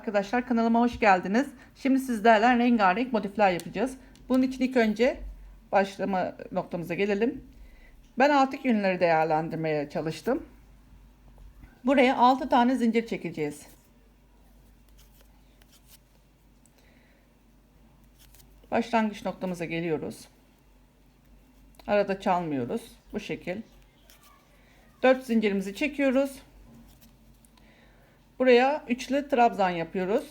Arkadaşlar kanalıma hoş geldiniz. Şimdi sizlerle rengarenk motifler yapacağız. Bunun için ilk önce başlama noktamıza gelelim. Ben altık yünleri değerlendirmeye çalıştım. Buraya 6 tane zincir çekeceğiz. Başlangıç noktamıza geliyoruz. Arada çalmıyoruz. Bu şekil. 4 zincirimizi çekiyoruz. Buraya üçlü trabzan yapıyoruz.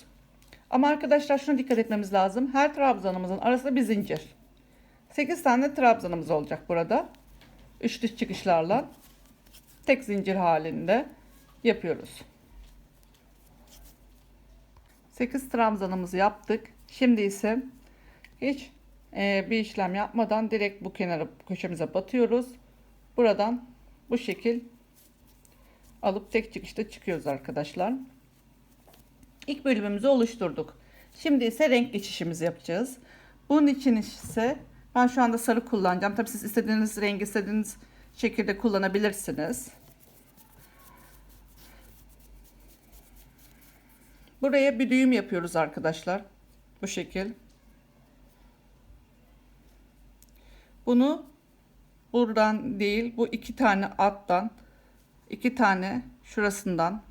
Ama arkadaşlar şuna dikkat etmemiz lazım. Her trabzanımızın arasında bir zincir. 8 tane trabzanımız olacak burada. Üçlü çıkışlarla tek zincir halinde yapıyoruz. 8 trabzanımızı yaptık. Şimdi ise hiç e, bir işlem yapmadan direkt bu kenara köşemize batıyoruz. Buradan bu şekil alıp tek çıkışta çıkıyoruz arkadaşlar. İlk bölümümüzü oluşturduk. Şimdi ise renk geçişimizi yapacağız. Bunun için ise ben şu anda sarı kullanacağım. Tabii siz istediğiniz rengi istediğiniz şekilde kullanabilirsiniz. Buraya bir düğüm yapıyoruz arkadaşlar. Bu şekil. Bunu buradan değil bu iki tane alttan iki tane şurasından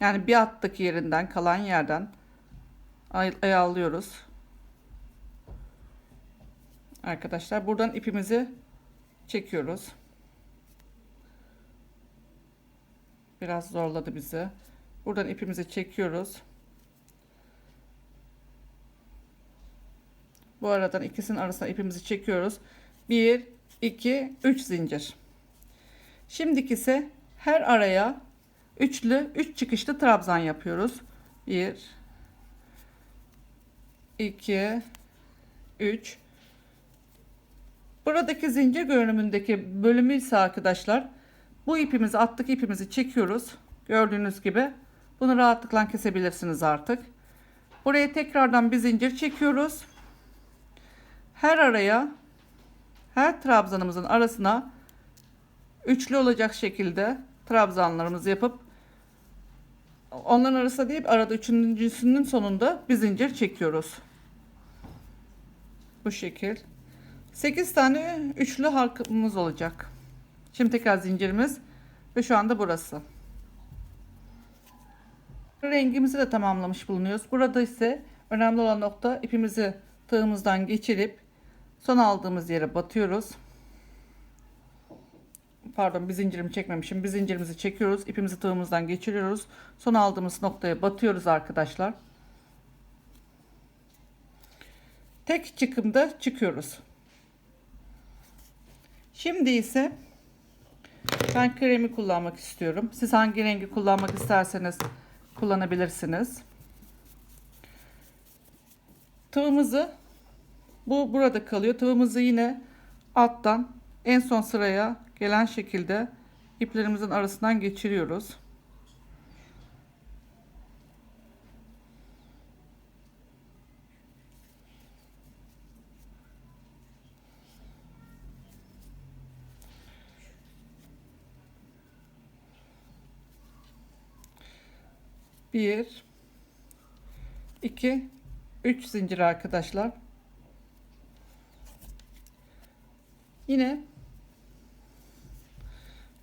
yani bir attaki yerinden kalan yerden ay ayarlıyoruz. Arkadaşlar buradan ipimizi çekiyoruz. Biraz zorladı bizi. Buradan ipimizi çekiyoruz. Bu aradan ikisinin arasına ipimizi çekiyoruz. 1 2 3 zincir. Şimdiki ise her araya üçlü üç çıkışlı trabzan yapıyoruz. 1 2 3 Buradaki zincir görünümündeki bölümü ise arkadaşlar bu ipimizi attık ipimizi çekiyoruz. Gördüğünüz gibi bunu rahatlıkla kesebilirsiniz artık. Buraya tekrardan bir zincir çekiyoruz. Her araya her trabzanımızın arasına üçlü olacak şekilde trabzanlarımızı yapıp onların arasında değil arada üçüncüsünün sonunda bir zincir çekiyoruz. Bu şekil. 8 tane üçlü halkamız olacak. Şimdi tekrar zincirimiz ve şu anda burası. Rengimizi de tamamlamış bulunuyoruz. Burada ise önemli olan nokta ipimizi tığımızdan geçirip son aldığımız yere batıyoruz pardon bir zincirimi çekmemişim. Bir zincirimizi çekiyoruz. ipimizi tığımızdan geçiriyoruz. Son aldığımız noktaya batıyoruz arkadaşlar. Tek çıkımda çıkıyoruz. Şimdi ise ben kremi kullanmak istiyorum. Siz hangi rengi kullanmak isterseniz kullanabilirsiniz. Tığımızı bu burada kalıyor. Tığımızı yine alttan en son sıraya gelen şekilde iplerimizin arasından geçiriyoruz. Bir, iki, üç zincir arkadaşlar. Yine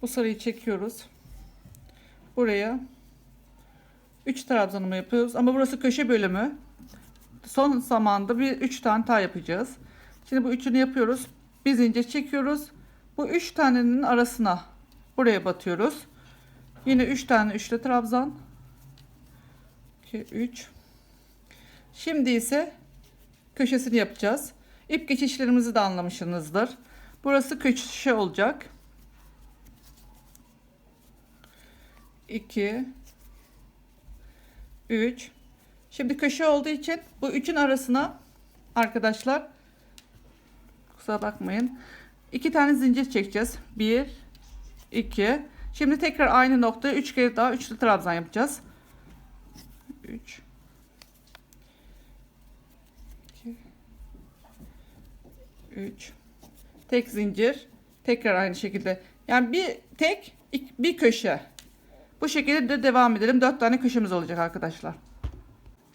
bu sarıyı çekiyoruz. Buraya 3 trabzanımı yapıyoruz. Ama burası köşe bölümü. Son zamanda bir 3 tane daha yapacağız. Şimdi bu üçünü yapıyoruz. Bir zincir çekiyoruz. Bu 3 tanenin arasına buraya batıyoruz. Yine 3 tane üçlü trabzan. 2 3 Şimdi ise köşesini yapacağız. İp geçişlerimizi de anlamışsınızdır. Burası köşe olacak. 2 3 Şimdi köşe olduğu için bu üçün arasına arkadaşlar kusura bakmayın. iki tane zincir çekeceğiz. 1 2 Şimdi tekrar aynı noktaya 3 kere daha üçlü trabzan yapacağız. 3 2 3 Tek zincir, tekrar aynı şekilde. Yani bir tek bir köşe bu şekilde de devam edelim. 4 tane köşemiz olacak arkadaşlar.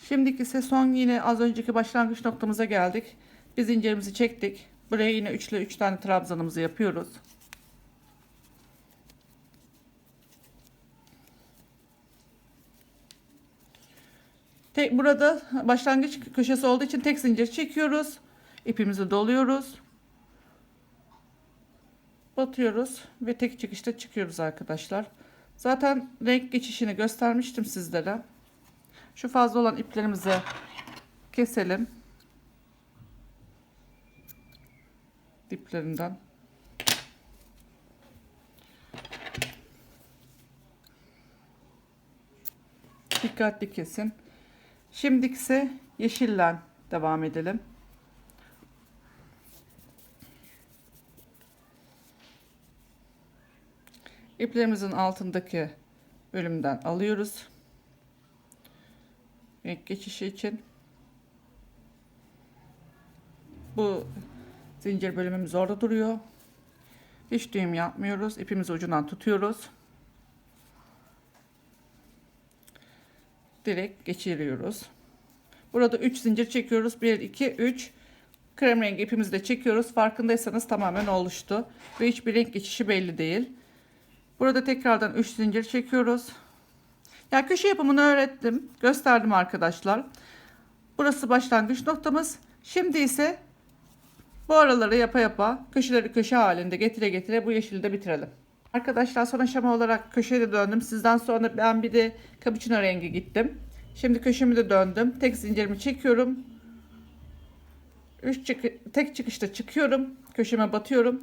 Şimdiki ise son yine az önceki başlangıç noktamıza geldik. Biz zincirimizi çektik. Buraya yine üçlü üç tane trabzanımızı yapıyoruz. Tek, burada başlangıç köşesi olduğu için tek zincir çekiyoruz. İpimizi doluyoruz. Batıyoruz ve tek çıkışta çıkıyoruz arkadaşlar. Zaten renk geçişini göstermiştim sizlere. Şu fazla olan iplerimizi keselim. Diplerinden. Dikkatli kesin. Şimdi ise yeşille devam edelim. İplerimizin altındaki bölümden alıyoruz. Renk geçişi için. Bu zincir bölümümüz orada duruyor. Hiç düğüm yapmıyoruz. İpimizi ucundan tutuyoruz. Direkt geçiriyoruz. Burada 3 zincir çekiyoruz. 1, 2, 3. Krem rengi ipimizi de çekiyoruz. Farkındaysanız tamamen oluştu. Ve hiçbir renk geçişi belli değil. Burada tekrardan 3 zincir çekiyoruz. Ya köşe yapımını öğrettim. Gösterdim arkadaşlar. Burası başlangıç noktamız. Şimdi ise bu araları yapa yapa köşeleri köşe halinde getire getire bu yeşili de bitirelim. Arkadaşlar son aşama olarak köşeye de döndüm. Sizden sonra ben bir de cappuccino rengi gittim. Şimdi köşemi de döndüm. Tek zincirimi çekiyorum. Üç çık tek çıkışta çıkıyorum. Köşeme batıyorum.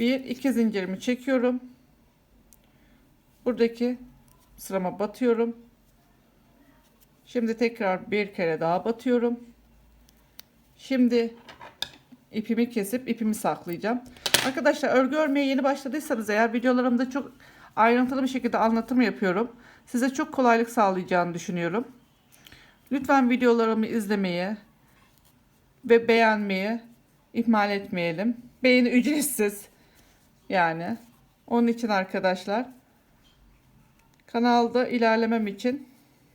Bir iki zincirimi çekiyorum. Buradaki sırama batıyorum. Şimdi tekrar bir kere daha batıyorum. Şimdi ipimi kesip ipimi saklayacağım. Arkadaşlar örgü örmeye yeni başladıysanız eğer videolarımda çok ayrıntılı bir şekilde anlatım yapıyorum. Size çok kolaylık sağlayacağını düşünüyorum. Lütfen videolarımı izlemeyi ve beğenmeyi ihmal etmeyelim. Beğeni ücretsiz. Yani onun için arkadaşlar kanalda ilerlemem için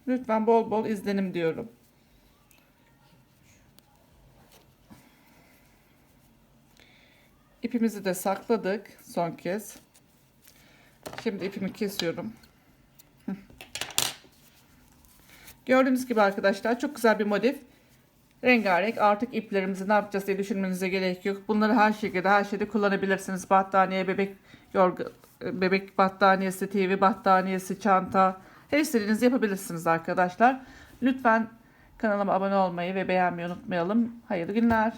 lütfen bol bol izlenim diyorum. İpimizi de sakladık son kez. Şimdi ipimi kesiyorum. Gördüğünüz gibi arkadaşlar çok güzel bir modif. Rengarenk artık iplerimizi ne yapacağız diye düşünmenize gerek yok. Bunları her şekilde her şeyde kullanabilirsiniz. Battaniye, bebek yorgu, bebek battaniyesi, TV battaniyesi, çanta her istediğinizi yapabilirsiniz arkadaşlar. Lütfen kanalıma abone olmayı ve beğenmeyi unutmayalım. Hayırlı günler.